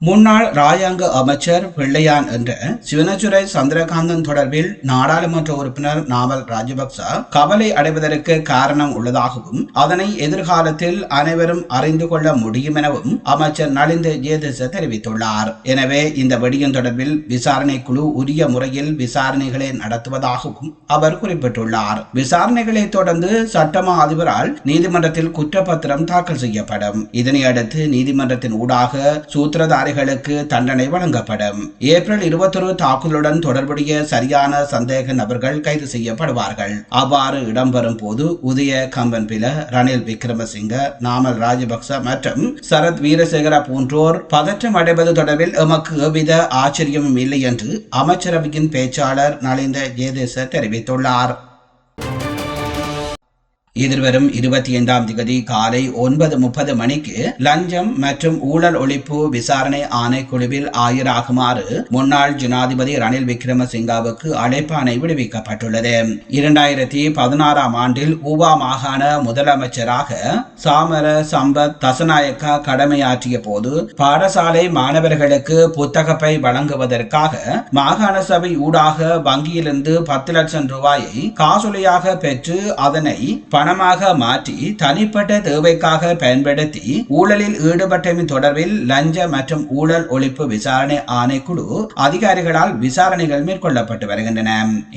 முன்னாள் ராஜாங்க அமைச்சர் பிள்ளையான் என்ற சிவனச்சுரை சந்திரகாந்தன் தொடர்பில் நாடாளுமன்ற உறுப்பினர் நாவல் ராஜபக்ச கவலை அடைவதற்கு காரணம் உள்ளதாகவும் அதனை எதிர்காலத்தில் அனைவரும் அறிந்து கொள்ள முடியும் எனவும் அமைச்சர் நலிந்த ஜேதிச தெரிவித்துள்ளார். எனவே இந்த வடியம் தொடர்பில் விசாரணை குழு உரிய முறையில் விசாரணைகளை நடத்துவதாகவும் அவர் குறிப்பிட்டுள்ளார். விசாரணைகளை தொடர்ந்து சட்டமா அதிபரால் நீதிமன்றத்தில் குற்றப்பத்திரம் தாக்கல் செய்யப்படும். இதனை அடுத்து நீதிமன்றத்தின் ஊடாக சூத்திரதாரி குற்றவாளிகளுக்கு தண்டனை வழங்கப்படும். ஏப்ரல் இருபத்தொரு தாக்குதலுடன் தொடர்புடைய சரியான சந்தேக நபர்கள் கைது செய்யப்படுவார்கள். அவ்வாறு இடம்பெறும் போது உதய கம்பன்பில ரணில் விக்ரமசிங்க நாமல் ராஜபக்ச மற்றும் சரத் வீரசேகர போன்றோர் பதற்றம் அடைவது தொடர்பில் எமக்கு எவ்வித ஆச்சரியமும் இல்லை என்று அமைச்சரவையின் பேச்சாளர் நலிந்த ஜேதேச தெரிவித்துள்ளார். எதிர்வரும் இருபத்தி ஐந்தாம் திகதி காலை ஒன்பது முப்பது மணிக்கு லஞ்சம் மற்றும் ஊழல் ஒழிப்பு விசாரணை ஆணைக்குழுவில் ஆயராகுமாறு முன்னாள் ஜனாதிபதி ரணில் விக்ரமசிங்காவுக்கு அழைப்பாணை விடுவிக்கப்பட்டுள்ளது. இரண்டாயிரத்தி பதினாறாம் ஆண்டில் ஊவா மாகாண முதலமைச்சராக சாமர சம்பத் தசநாயக்கா கடமையாற்றிய போது பாடசாலை மாணவர்களுக்கு புத்தகப்பை வழங்குவதற்காக மாகாண சபை ஊடாக வங்கியிலிருந்து பத்து லட்சம் ரூபாயை காசோலையாக பெற்று அதனை பணமாக மாற்றி தனிப்பட்ட தேவைக்காக பயன்படுத்தி ஊழலில் ஈடுபட்டமை தொடர்பில் லஞ்ச மற்றும் ஊழல் ஒழிப்பு விசாரணை ஆணைக்குழு அதிகாரிகளால் விசாரணைகள் மேற்கொள்ளப்பட்டு வருகின்றன.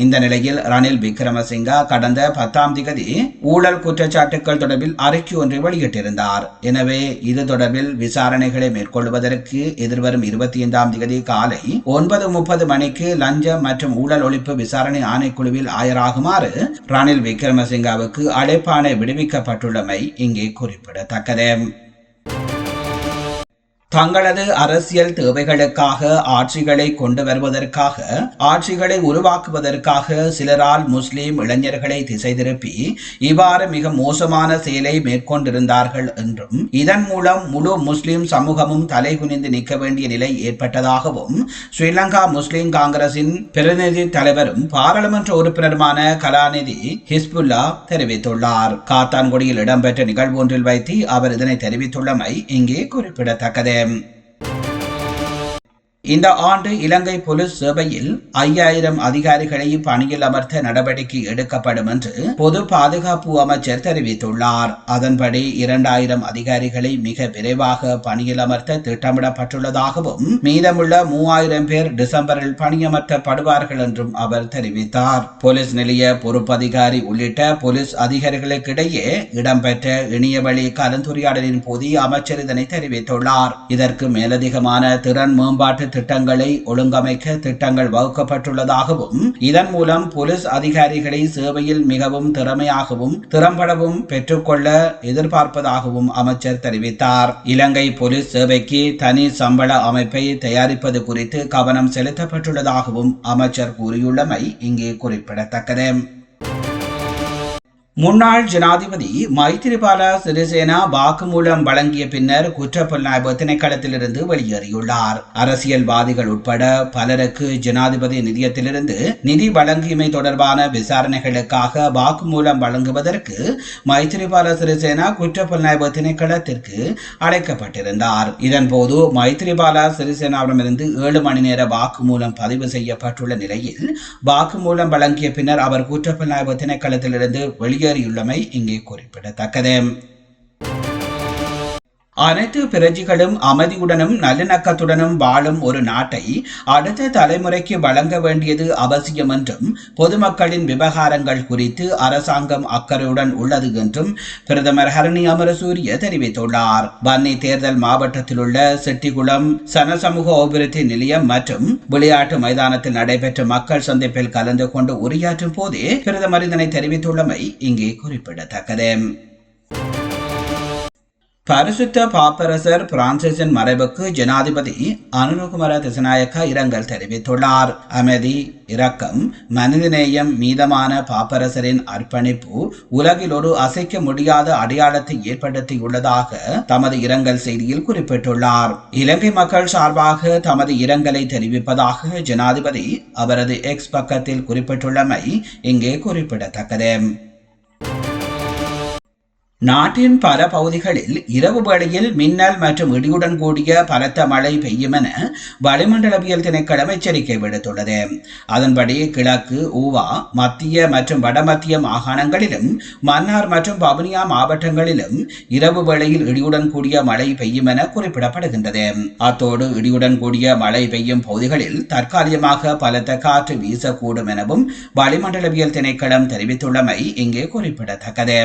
இந்த நிலையில் ரணில் விக்ரமசிங்கா கடந்த பத்தாம் திகதி ஊழல் குற்றச்சாட்டுகள் தொடர்பில் அறிக்கை ஒன்றை வெளியிட்டிருந்தார். எனவே இது தொடர்பில் விசாரணைகளை மேற்கொள்வதற்கு எதிர்வரும் இருபத்தி ஐந்தாம் திகதி காலை ஒன்பது முப்பது மணிக்கு லஞ்ச மற்றும் ஊழல் ஒழிப்பு விசாரணை ஆணைக்குழுவில் ஆயராகுமாறு ரணில் விக்ரமசிங்காவுக்கு அழை அழைப்பாணை விடுவிக்கப்பட்டுள்ளமை இங்கே குறிப்பிடத்தக்கது. தங்களது அரசியல் தேவைகளுக்காக ஆட்சிகளை கொண்டு வருவதற்காக ஆட்சிகளை உருவாக்குவதற்காக சிலரால் முஸ்லிம் இளைஞர்களை திசை திருப்பி இவ்வாறு மிக மோசமான செயலை மேற்கொண்டிருந்தார்கள் என்றும் இதன் மூலம் முழு முஸ்லிம் சமூகமும் தலைகுனிந்து நிற்க வேண்டிய நிலை ஏற்பட்டதாகவும் ஸ்ரீலங்கா முஸ்லிம் காங்கிரசின் பிரதிநிதி தலைவரும் பாராளுமன்ற உறுப்பினருமான கலாநிதி ஹிஸ்புல்லா தெரிவித்துள்ளார். காத்தான்குடியில் இடம்பெற்ற நிகழ்வு ஒன்றில் வைத்து அவர் இதனை தெரிவித்துள்ளமை இங்கே குறிப்பிடத்தக்கது. Ähm, இந்த ஆண்டு இலங்கை பொலிஸ் சேவையில் ஐயாயிரம் அதிகாரிகளை பணியில் அமர்த்த நடவடிக்கை எடுக்கப்படும் என்று பொது பாதுகாப்பு அமைச்சர் தெரிவித்துள்ளார். அதன்படி இரண்டாயிரம் அதிகாரிகளை மிக விரைவாக பணியில் அமர்த்த திட்டமிடப்பட்டுள்ளதாகவும் மீதமுள்ள மூவாயிரம் பேர் டிசம்பரில் பணியமர்த்தப்படுவார்கள் என்றும் அவர் தெரிவித்தார். போலீஸ் நிலைய பொறுப்பதிகாரி உள்ளிட்ட போலீஸ் அதிகாரிகளுக்கிடையே இடம்பெற்ற இணையவழி கலந்துரையாடலின் போது அமைச்சர் இதனை தெரிவித்துள்ளார். இதற்கு மேலதிகமான திறன் மேம்பாட்டு திட்டங்களை ஒழுங்கமைக்க திட்டங்கள் வகுக்கப்பட்டுள்ளதாகவும் இதன் மூலம் போலீஸ் அதிகாரிகளை சேவையில் மிகவும் திறமையாகவும் திறம்படவும் பெற்றுக்கொள்ள எதிர்பார்ப்பதாகவும் அமைச்சர் தெரிவித்தார். இலங்கை போலீஸ் சேவைக்கு தனி சம்பள அமைப்பை தயாரிப்பது குறித்து கவனம் செலுத்தப்பட்டுள்ளதாகவும் அமைச்சர் கூறியுள்ளமை இங்கே குறிப்பிடத்தக்கது. முன்னாள் ஜனாதிபதி மைத்திரிபால சிறிசேனா வாக்குமூலம் வழங்கிய பின்னர் குற்றப்புலனாய்வு திணைக்களத்திலிருந்து வெளியேறியுள்ளார். அரசியல்வாதிகள் உட்பட பலருக்கு ஜனாதிபதி நிதியத்திலிருந்து நிதி வழங்கியமை தொடர்பான விசாரணைகளுக்காக வாக்குமூலம் வழங்குவதற்கு மைத்திரிபால சிறிசேனா குற்றப்புலனாய்வு திணைக்களத்திற்கு அழைக்கப்பட்டிருந்தார். இதன்போது மைத்திரிபால சிறிசேனாவிடமிருந்து ஏழு மணி நேர வாக்குமூலம் பதிவு செய்யப்பட்டுள்ள நிலையில் வாக்குமூலம் வழங்கிய பின்னர் அவர் குற்றப்புலனாய்வு திணைக்களத்திலிருந்து வெளியே வெளியேறியுள்ளமை இங்கே குறிப்பிடத்தக்கது. அனைத்து பிரஜைகளும் அமைதியுடனும் நல்லிணக்கத்துடனும் வாழும் ஒரு நாட்டை அடுத்த தலைமுறைக்கு வழங்க வேண்டியது அவசியம் என்றும் பொதுமக்களின் விவகாரங்கள் குறித்து அரசாங்கம் அக்கறையுடன் உள்ளது என்றும் பிரதமர் ஹரணி அமரசூரிய தெரிவித்துள்ளார். பன்னி தேர்தல் மாவட்டத்தில் உள்ள செட்டிகுளம் சனசமூக அபிவிருத்தி நிலையம் மற்றும் விளையாட்டு மைதானத்தில் நடைபெற்ற மக்கள் சந்திப்பில் கலந்து கொண்டு உரையாற்றும் போதே பிரதமர் இதனை தெரிவித்துள்ளமை இங்கே குறிப்பிடத்தக்கது. பரிசுத்த பாப்பரசர் பிரான்சிஸின் மறைவுக்கு ஜனாதிபதி அனுரகுமார திசநாயக்க இரங்கல் தெரிவித்துள்ளார். அமைதி இரக்கம் மனிதநேயம் மீதமான பாப்பரசரின் அர்ப்பணிப்பு உலகில் ஒரு அசைக்க முடியாத அடையாளத்தை ஏற்படுத்தியுள்ளதாக தமது இரங்கல் செய்தியில் குறிப்பிட்டுள்ளார். இலங்கை மக்கள் சார்பாக தமது இரங்கலை தெரிவிப்பதாக ஜனாதிபதி அவரது எக்ஸ் பக்கத்தில் குறிப்பிட்டுள்ளமை இங்கே குறிப்பிடத்தக்கது. நாட்டின் பல பகுதிகளில் இரவு வேளையில் மின்னல் மற்றும் இடியுடன் கூடிய பலத்த மழை பெய்யும் என வளிமண்டலவியல் திணைக்களம் எச்சரிக்கை விடுத்துள்ளது. அதன்படி கிழக்கு ஊவா மத்திய மற்றும் வடமத்திய மாகாணங்களிலும் மன்னார் மற்றும் பவுனியா மாவட்டங்களிலும் இரவு வேளையில் இடியுடன் கூடிய மழை பெய்யும் என குறிப்பிடப்படுகின்றது. அத்தோடு இடியுடன் கூடிய மழை பெய்யும் பகுதிகளில் தற்காலிகமாக பலத்த காற்று வீசக்கூடும் எனவும் வளிமண்டலவியல் திணைக்களம் தெரிவித்துள்ளமை இங்கே குறிப்பிடத்தக்கது.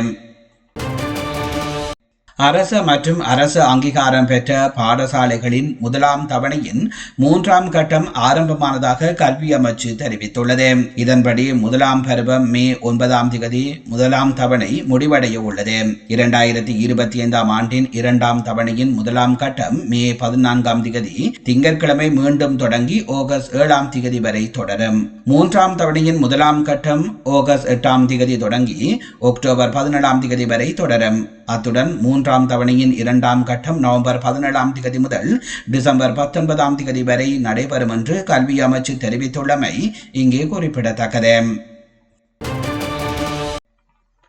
அரச மற்றும் அரசு அங்கீகாரம் பெற்ற பாடசாலைகளின் முதலாம் தவணையின் மூன்றாம் கட்டம் ஆரம்பமானதாக கல்வி அமைச்சு தெரிவித்துள்ளது. இதன்படி முதலாம் பருவம் மே ஒன்பதாம் திகதி முதலாம் தவணை முடிவடைய உள்ளது. இரண்டாயிரத்தி இருபத்தி ஐந்தாம் ஆண்டின் இரண்டாம் தவணையின் முதலாம் கட்டம் மே பதினான்காம் திகதி திங்கட்கிழமை மீண்டும் தொடங்கி ஆகஸ்ட் ஏழாம் திகதி வரை தொடரும். மூன்றாம் தவணையின் முதலாம் கட்டம் ஆகஸ்ட் எட்டாம் திகதி தொடங்கி அக்டோபர் பதினேழாம் திகதி வரை தொடரும். அத்துடன் மூன்றாம் தவணையின் இரண்டாம் கட்டம் நவம்பர் பதினேழாம் தேதி முதல் டிசம்பர் பத்தொன்பதாம் தேதி வரை நடைபெறும் என்று கல்வி அமைச்சு தெரிவித்துள்ளமை இங்கே குறிப்பிடத்தக்கது.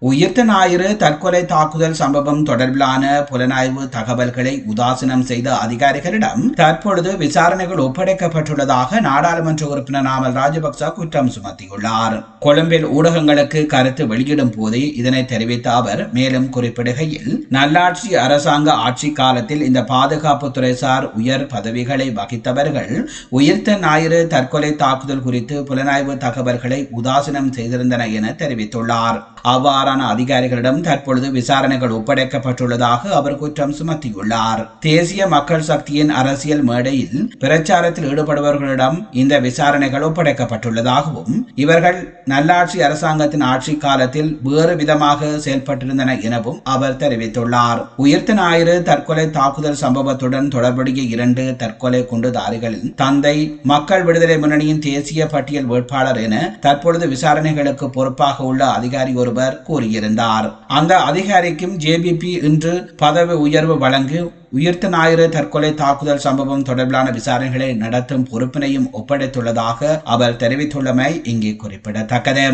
உயிர்த்த ஞாயிறு தற்கொலை தாக்குதல் சம்பவம் தொடர்பிலான புலனாய்வு தகவல்களை உதாசீனம் செய்த அதிகாரிகளிடம் தற்பொழுது விசாரணைகள் ஒப்படைக்கப்பட்டுள்ளதாக நாடாளுமன்ற உறுப்பினர் நாமல் ராஜபக்ச குற்றம் சுமத்தியுள்ளார். கொழும்பில் ஊடகங்களுக்கு கருத்து வெளியிடும் போதே இதனை தெரிவித்த அவர் மேலும் குறிப்பிடுகையில் நல்லாட்சி அரசாங்க ஆட்சி காலத்தில் இந்த பாதுகாப்பு துறைசார் உயர் பதவிகளை வகித்தவர்கள் உயிர்த்த ஞாயிறு தற்கொலை தாக்குதல் குறித்து புலனாய்வு தகவல்களை உதாசீனம் செய்திருந்தன என தெரிவித்துள்ளார். அவ்வாறான அதிகாரிகளிடம் தற்பொழுது விசாரணைகள் ஒப்படைக்கப்பட்டுள்ளதாக அவர் குற்றம் சுமத்தியுள்ளார். தேசிய மக்கள் சக்தியின் அரசியல் மேடையில் பிரச்சாரத்தில் ஈடுபடுபவர்களிடம் இந்த விசாரணைகள் ஒப்படைக்கப்பட்டுள்ளதாகவும் இவர்கள் நல்லாட்சி அரசாங்கத்தின் ஆட்சி காலத்தில் வேறு விதமாக செயல்பட்டிருந்தன எனவும் அவர் தெரிவித்துள்ளார். உயிர்த்த ஞாயிறு தற்கொலை தாக்குதல் சம்பவத்துடன் தொடர்புடைய இரண்டு தற்கொலை குண்டுதாரிகளின் தந்தை மக்கள் விடுதலை முன்னணியின் தேசிய பட்டியல் வேட்பாளர் என தற்பொழுது விசாரணைகளுக்கு பொறுப்பாக உள்ள அதிகாரி ஒருவர் கூறினார் கூறியிருந்தார். அந்த அதிகாரிக்கும் ஜேபிபி இன்று பதவி உயர்வு வழங்கி உயிர்த்த ஞாயிறு தற்கொலை தாக்குதல் சம்பவம் தொடர்பிலான விசாரணைகளை நடத்தும் பொறுப்பினையும் ஒப்படைத்துள்ளதாக அவர் தெரிவித்துள்ளமை இங்கே குறிப்பிடத்தக்கது.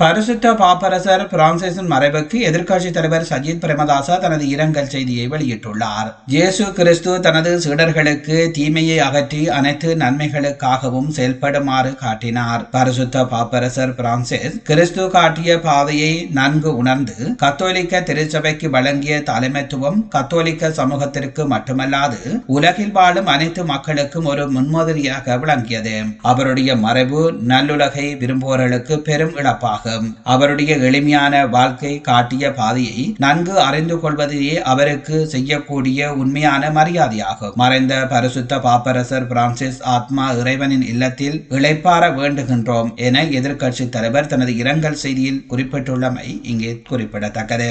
பரிசுத்த பாப்பரசர் பிரான்சிஸின் மறைவுக்கு எதிர்க்கட்சி தலைவர் சஜித் பிரேமதாச தனது இரங்கல் செய்தியை வெளியிட்டுள்ளார். இயேசு கிறிஸ்து தனது சீடர்களுக்கு தீமையை அகற்றி அனைத்து நன்மைகளுக்காகவும் செயல்படுமாறு காட்டினார். பரிசுத்த பாப்பரசர் பிரான்சிஸ் கிறிஸ்து காட்டிய பாதையை நன்கு உணர்ந்து கத்தோலிக்க திருச்சபைக்கு வழங்கிய தலைமைத்துவம் கத்தோலிக்க சமூகத்திற்கு மட்டுமல்லாது உலகில் வாழும் அனைத்து மக்களுக்கும் ஒரு முன்மாதிரியாக விளங்கியது. அவருடைய மறைவு நல்லுலகை விரும்புவோர்களுக்கு பெரும் இழப்பாகும் ஆகும் அவருடைய எளிமையான வாழ்க்கை காட்டிய பாதையை நன்கு அறிந்து கொள்வதையே அவருக்கு செய்யக்கூடிய உண்மையான மரியாதையாகும். மறைந்த பரிசுத்த பாப்பரசர் பிரான்சிஸ் ஆத்மா இறைவனின் இல்லத்தில் இழைப்பார வேண்டுகின்றோம் என எதிர்க்கட்சி தலைவர் தனது இரங்கல் செய்தியில் குறிப்பிட்டுள்ளமை இங்கே குறிப்பிடத்தக்கது.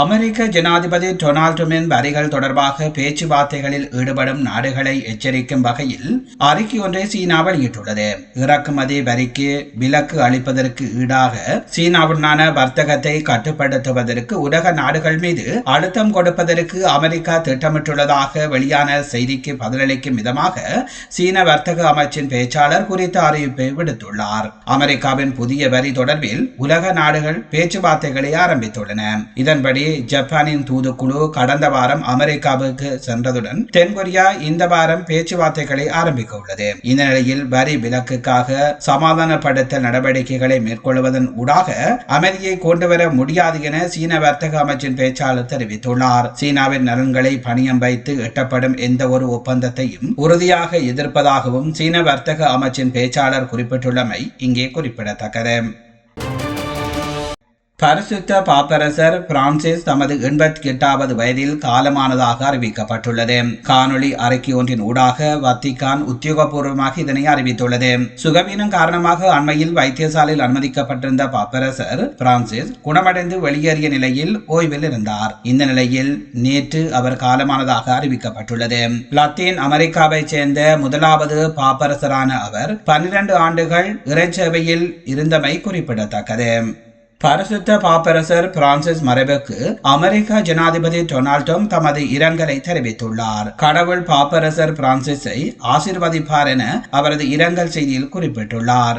அமெரிக்க ஜனாதிபதி டொனால்ட் வரிகள் தொடர்பாக பேச்சுவார்த்தைகளில் ஈடுபடும் நாடுகளை எச்சரிக்கும் வகையில் அறிக்கை ஒன்றை சீனா வெளியிட்டுள்ளது. இறக்குமதி வரிக்கு விலக்கு அளிப்பதற்கு ஈடாக சீனாவுடனான வர்த்தகத்தை கட்டுப்படுத்துவதற்கு உலக நாடுகள் மீது அழுத்தம் கொடுப்பதற்கு அமெரிக்கா திட்டமிட்டுள்ளதாக வெளியான செய்திக்கு பதிலளிக்கும் விதமாக சீன வர்த்தக அமைச்சின் பேச்சாளர் குறித்த அறிவிப்பை விடுத்துள்ளார். அமெரிக்காவின் புதிய வரி தொடர்பில் உலக நாடுகள் பேச்சுவார்த்தைகளை ஆரம்பித்துள்ளன. இதன்படி ஜப்பானின் தூதுக்குழு கடந்த வாரம் அமெரிக்காவுக்கு சென்றதுடன் தென்கொரியா இந்த வாரம் பேச்சுவார்த்தைகளை ஆரம்பிக்க உள்ளது. இந்த நிலையில் வரி விலக்குக்காக சமாதானப்படுத்தல் நடவடிக்கைகளை மேற்கொள்வதன் ஊடாக அமைதியை கொண்டுவர முடியாது என சீன வர்த்தக அமைச்சின் பேச்சாளர் தெரிவித்துள்ளார். சீனாவின் நலன்களை பணியம் வைத்து எட்டப்படும் எந்த ஒரு ஒப்பந்தத்தையும் உறுதியாக எதிர்ப்பதாகவும் சீன வர்த்தக அமைச்சின் பேச்சாளர் குறிப்பிட்டுள்ளமை இங்கே குறிப்பிடத்தக்கது. பரிசுத்த பாப்பரசர் பிரான்சிஸ் தமது எண்பத்தி எட்டாவது வயதில் காலமானதாக அறிவிக்கப்பட்டுள்ளது. காணொளி அறிக்கை ஒன்றின் ஊடாக வத்திகான் உத்தியோகபூர்வமாக இதனை அறிவித்துள்ளது. சுகவீனம் காரணமாக அண்மையில் வைத்தியசாலையில் அனுமதிக்கப்பட்டிருந்த பாப்பரசர் பிரான்சிஸ் குணமடைந்து வெளியேறிய நிலையில் ஓய்வில் இருந்தார். இந்த நிலையில் நேற்று அவர் காலமானதாக அறிவிக்கப்பட்டுள்ளது. லத்தீன் அமெரிக்காவைச் சேர்ந்த முதலாவது பாப்பரசரான அவர் பன்னிரண்டு ஆண்டுகள் இறைச்சேவையில் இருந்தமை குறிப்பிடத்தக்கது. பரிசுத்த பாப்பரசர் பிரான்சிஸ் மறைவுக்கு அமெரிக்க ஜனாதிபதி டொனால்ட் ட்ரம்ப் தமது இரங்கலை தெரிவித்துள்ளார். கடவுள் பாப்பரசர் பிரான்சிஸை ஆசிர்வதிப்பார் என அவரது இரங்கல் செய்தியில் குறிப்பிட்டுள்ளார்.